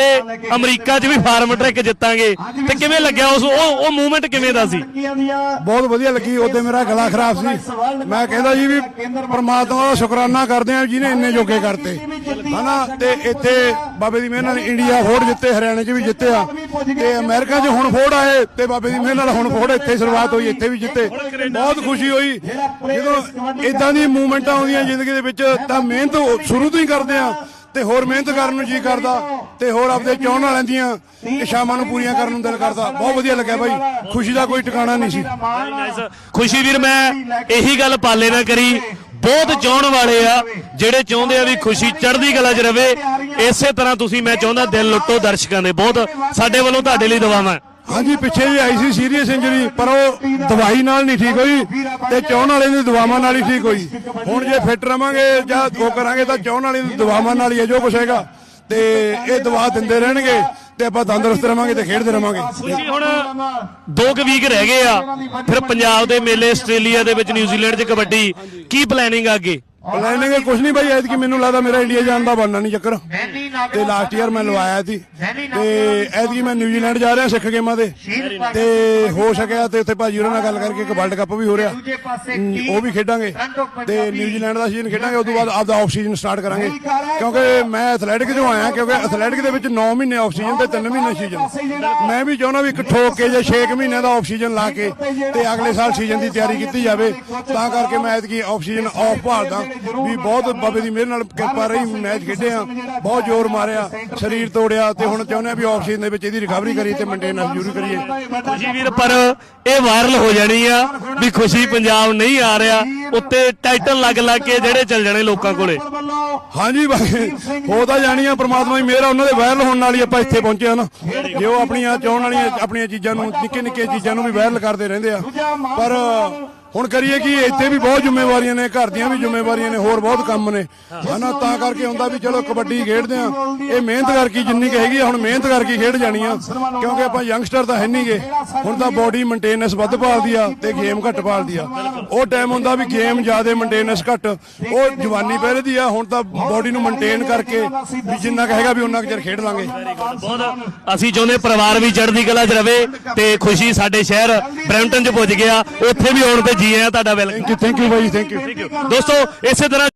ਤੇ ਅਮਰੀਕਾ 'ਚ ਵੀ farm track ਜਿੱਤਾਂਗੇ? ਤੇ ਕਿਵੇਂ ਲੱਗਿਆ ਉਸ ਉਹ ਉਹ ਮੂਵਮੈਂਟ ਕਿਵੇਂ ਦਾ ਸੀ? ਬਹੁਤ ਵਧੀਆ ਲੱਗੀ ਉਹਦੇ ਮੇਰਾ ਗਲਾ ਖਰਾਬ ਸੀ। ਮੈਂ ਕਹਿੰਦਾ ਜੀ ਵੀ ਪ੍ਰਮਾਤਮਾ ਦਾ ਸ਼ੁਕਰਾਨਾ ਕਰਦੇ ਆ ਜਿਹਨੇ ਇੰਨੇ ਜੋਗੇ ਕਰਤੇ। ਹਨਾ? ਤੇ ਇੱਥੇ ਬਾਬੇ ਦੀ ਮਿਹਰ ਨਾਲ ਇੰਡੀਆ ਫੋਰਡ ਜਿੱਤੇ ਹਰਿਆਣੇ 'ਚ ਵੀ ਜਿੱਤੇ ਆ। ਤੇ ਅਮਰੀਕਾ 'ਚ ਹੁਣ ਫੋਰਡ ਆਏ ਤੇ ਬਾਬੇ ਦੀ ਮਿਹਰ ਨਾਲ ਹੁਣ ਫੋਰਡ ਇੱਥੇ ਸ਼ੁਰੂਆਤ ਹੋਈ ਇੱਥੇ ਵੀ ਜਿੱਤੇ। ਬਹੁਤ ਖੁਸ਼ੀ ਹੋਈ। ਜਦੋਂ ਇਦਾਂ ਦੀ ਮੂਵਮੈਂਟਾਂ ਆਉਂਦੀਆਂ ਜ਼ਿੰਦਗੀ ਦੇ ਵਿੱਚ ਤਾਂ ਮਿਹਨਤ ਸ਼ੁਰੂ ਤੋਂ ਹੀ ਕਰਦੇ ਆ ਤੇ ਹੋਰ ਮਿਹਨਤ ਕਰਨ ਨੂੰ ਜੀ ਕਰਦਾ। ਤੇ ਹੋਰ ਆਪਦੇ ਚਾਹਣ ਵਾਲਿਆਂ ਦੀਆਂ ਇਸ਼ਾਵਾਂ ਨੂੰ ਪੂਰੀਆਂ ਕਰਨ ਨੂੰ ਦਿਲ ਕਰਦਾ। ਬਹੁਤ ਵਧੀਆ ਲੱਗਿਆ ਬਾਈ। ਖੁਸ਼ੀ ਦਾ ਕੋਈ ਟਿਕਾਣਾ ਨਹੀਂ ਸੀ। ਖੁਸ਼ੀ ਵੀਰ ਮੈਂ ਇਹੀ ਗੱਲ ਪਾਲੇ ਨਾ ਕਰੀ। ਬਹੁਤ ਚਾਹਣ ਵਾਲੇ ਆ ਜਿਹੜੇ ਚਾਹੁੰਦੇ ਆ ਵੀ ਖੁਸ਼ੀ ਚੜ੍ਹਦੀ ਕਲਾ 'ਚ ਰਵੇ। ਇਸੇ ਤਰ੍ਹਾਂ ਤੁਸੀਂ ਮੈਂ ਚਾਹੁੰਦਾ ਦਿਲ ਲੁੱਟੋ ਦਰਸ਼ਕਾਂ ਦੇ। ਬਹੁਤ ਸਾਡੇ ਵੱਲੋਂ ਤੁਹਾਡੇ ਲਈ ਦੁਆਵਾਂ। ਹਾਂਜੀ ਪਿੱਛੇ ਵੀ ਆਈ ਸੀ ਸੀਰੀਅਸ ਇੰਜਰੀ ਪਰ ਉਹ ਦਵਾਈ ਨਾਲ ਨਹੀਂ ਠੀਕ ਹੋਈ ਤੇ ਚਾਹਣ ਵਾਲੇ ਦੀ ਦਵਾਵਾਂ ਨਾਲ ਹੀ ਠੀਕ ਹੋਈ। ਹੁਣ ਜੇ ਫਿੱਟ ਰਵਾਂਗੇ ਜਾਂ ਉਹ ਕਰਾਂਗੇ ਤਾਂ ਚਾਹਣ ਵਾਲੇ ਦੀ ਦਵਾਵਾਂ ਨਾਲ ਹੀ ਹੈ ਜੋ ਕੁਛ ਹੈਗਾ। ਤੇ ਇਹ ਦਵਾ ਦਿੰਦੇ ਰਹਿਣਗੇ ਤੇ ਆਪਾਂ ਤੰਦਰੁਸਤ ਰਵਾਂਗੇ ਤੇ ਖੇਡਦੇ ਰਵਾਂਗੇ। ਖੁਸ਼ੀ ਹੁਣ ਦੋ ਕੁ ਵੀਕ ਰਹਿ ਗਏ ਆ। ਫਿਰ ਪੰਜਾਬ ਦੇ ਮੇਲੇ ਆਸਟ੍ਰੇਲੀਆ ਦੇ ਵਿੱਚ ਨਿਊਜ਼ੀਲੈਂਡ 'ਚ ਕਬੱਡੀ, ਕੀ ਪਲੈਨਿੰਗ ਆ ਅੱਗੇ? ਪਲੈਨਿੰਗ ਕੁਝ ਨਹੀਂ ਬਾਈ ਐਤਕੀ ਮੈਨੂੰ ਲੱਗਦਾ ਮੇਰਾ ਇੰਡੀਆ ਜਾਣ ਦਾ ਬਣਨਾ ਨਹੀਂ ਚੱਕਰ। ਤੇ ਲਾਸਟ ਈਅਰ ਮੈਂ ਲਵਾਇਆ ਸੀ। ਤੇ ਐਤਕੀ ਮੈਂ ਨਿਊਜ਼ੀਲੈਂਡ ਜਾ ਰਿਹਾ ਸਿੱਖ ਗੇਮਾਂ ਤੇ। ਤੇ ਹੋ ਸਕਿਆ ਤੇ ਉੱਥੇ ਭਾਜੀ ਉਹਨਾਂ ਨਾਲ ਗੱਲ ਕਰਕੇ ਇੱਕ ਵਰਲਡ ਕੱਪ ਵੀ ਹੋ ਰਿਹਾ। ਉਹ ਵੀ ਖੇਡਾਂਗੇ। ਤੇ ਨਿਊਜ਼ੀਲੈਂਡ ਦਾ ਸੀਜ਼ਨ ਖੇਡਾਂਗੇ ਉਸ ਤੋਂ ਬਾਅਦ ਆਪਦਾ ਆਫ ਸੀਜ਼ਨ ਸਟਾਰਟ ਕਰਾਂਗੇ ਕਿਉਂਕਿ ਮੈਂ ਐਥਲੈਟਿਕ ਚੋਂ ਆਇਆ ਕਿਉਂਕਿ ਐਥਲੈਟਿਕ ਦੇ ਵਿੱਚ 9 ਮਹੀਨੇ ਆਫ ਸੀਜ਼ਨ ਤੇ 3 ਮਹੀਨੇ ਸੀਜ਼ਨ ਮੈਂ ਵੀ ਚਾਹੁੰਦਾ ਵੀ ਇੱਕ ਠੋਕ ਕੇ ਜੇ 6 ਮਹੀਨਿਆਂ ਦਾ ਆਫ ਸੀਜ਼ਨ ਲਾ ਕੇ ਤੇ ਅਗਲੇ ਸਾਲ ਸੀਜ਼ਨ ਦੀ ਤਿਆਰੀ ਕੀਤੀ ਜਾਵੇ। ਤਾਂ ਕਰਕੇ ਮੈਂ ਐਤਕੀ ਆਫ ਸੀਜ਼ਨ ਆਫ ਭਾਲਦਾ। ਵੀ ਬਹੁਤ ਬਾਬੇ ਦੀ ਮਿਹਰ ਨਾਲ ਕਿਰਪਾ ਰਹੀ ਮੈਚ ਖੇਡੇ ਆ ਬਹੁਤ ਜ਼ੋਰ ਮਾਰਿਆ ਸਰੀਰ ਤੋੜਿਆ ਤੇ ਹੁਣ ਚਾਹੁੰਦੇ ਆ ਵੀ ਆਫ ਸੀਜ਼ਨ ਦੇ ਵਿੱਚ ਇਹਦੀ ਰਿਕਵਰੀ ਕਰੀਏ ਤੇ ਮੇਨਟੇਨੈਂਸ ਜ਼ਰੂਰ ਕਰੀਏ। ਖੁਸ਼ੀ ਵੀਰ ਪਰ ਇਹ ਵਾਇਰਲ ਹੋ ਜਾਣੀ ਆ ਵੀ ਖੁਸ਼ੀ ਪੰਜਾਬ ਨਹੀਂ ਆ ਰਿਹਾ। ਉੱਤੇ ਟਾਈਟਲ ਲੱਗ ਲੱਗ ਕੇ ਜਿਹੜੇ ਚੱਲ ਜਾਣੇ ਲੋਕਾਂ ਕੋਲੇ। ਹਾਂਜੀ ਬਾਈ, ਹੋ ਤਾਂ ਜਾਣੀਆਂ ਪ੍ਰਮਾਤਮਾ ਦੀ ਮਿਹਰ ਆ, ਉਹਨਾਂ ਦੇ ਵਾਇਰਲ ਹੋਣ ਨਾਲ ਹੀ ਆਪਾਂ ਇੱਥੇ ਪਹੁੰਚੇ ਆ ਨਾ। ਜੇ ਉਹ ਆਪਣੀਆਂ ਚਾਹਣ ਵਾਲੀਆਂ, ਆਪਣੀਆਂ ਚੀਜ਼ਾਂ ਨੂੰ, ਨਿੱਕੇ ਨਿੱਕੇ ਚੀਜ਼ਾਂ ਨੂੰ ਵੀ ਵਾਇਰਲ ਕਰਦੇ ਰਹਿੰਦੇ ਆ। ਪਰ ਹੁਣ ਕਰੀਏ ਕੀ, ਇੱਥੇ ਵੀ ਬਹੁਤ ਜ਼ਿੰਮੇਵਾਰੀਆਂ ਨੇ, ਘਰ ਦੀਆਂ ਵੀ ਜ਼ਿੰਮੇਵਾਰੀਆਂ ਨੇ, ਹੋਰ ਬਹੁਤ ਕੰਮ ਨੇ। ਹਨਾ, ਤਾਂ ਕਰਕੇ ਹੁੰਦਾ ਵੀ ਚਲੋ ਕਬੱਡੀ ਖੇਡਦੇ ਆ ਇਹ ਮਿਹਨਤ ਕਰਕੇ ਜਿੰਨੀ ਕੁ ਹੈਗੀ ਆ, ਹੁਣ ਮਿਹਨਤ ਕਰਕੇ ਖੇਡ ਜਾਣੀ ਆ। ਕਿਉਂਕਿ ਆਪਾਂ ਯੰਗਸਟਰ ਤਾਂ ਹੈ ਨਹੀਂਗੇ ਹੁਣ ਤਾਂ ਬਾਡੀ ਮੇਨਟੇਨੈਂਸ ਵੱਧ ਭਾਲਦੀ ਆ ਤੇ ਗੇਮ ਘੱਟ ਭਾਲਦੀ ਆ। ਉਹ ਟਾਈਮ ਹੁੰਦਾ ਵੀ ਗੇਮ ਜ਼ਿਆਦਾ ਮੇਨਟੇਨੈਂਸ ਘੱਟ। ਉਹ ਜਵਾਨੀ ਪਹਿਲੇ ਦੀ ਆ ਹੁਣ ਤਾਂ ਬਾਡੀ ਨੂੰ ਮੇਨਟੇਨ ਕਰਕੇ ਵੀ ਜਿੰਨਾ ਕੁ ਹੈਗਾ ਵੀ ਉਹਨਾਂ ਕੁ ਚਿਰ ਖੇਡ ਲਾਂਗੇ। ਬਹੁਤ ਅਸੀਂ ਚਾਹੁੰਦੇ ਪਰਿਵਾਰ ਵੀ ਚੜ੍ਹਦੀ ਕਲਾ 'ਚ ਰਵੇ ਤੇ ਖੁਸ਼ੀ ਸਾਡੇ ਸ਼ਹਿਰ ਬ੍ਰੈਂਟਨ 'ਚ ਪੁੱਜ ਗਿਆ ਉੱਥੇ ਵੀ ਆਉਣ ਤੇ ਜੀ ਆਇਆਂ ਤੁਹਾਡਾ welcome. Thank you thank you bye thank you ਦੋਸਤੋ ਇਸੇ ਤਰ੍ਹਾਂ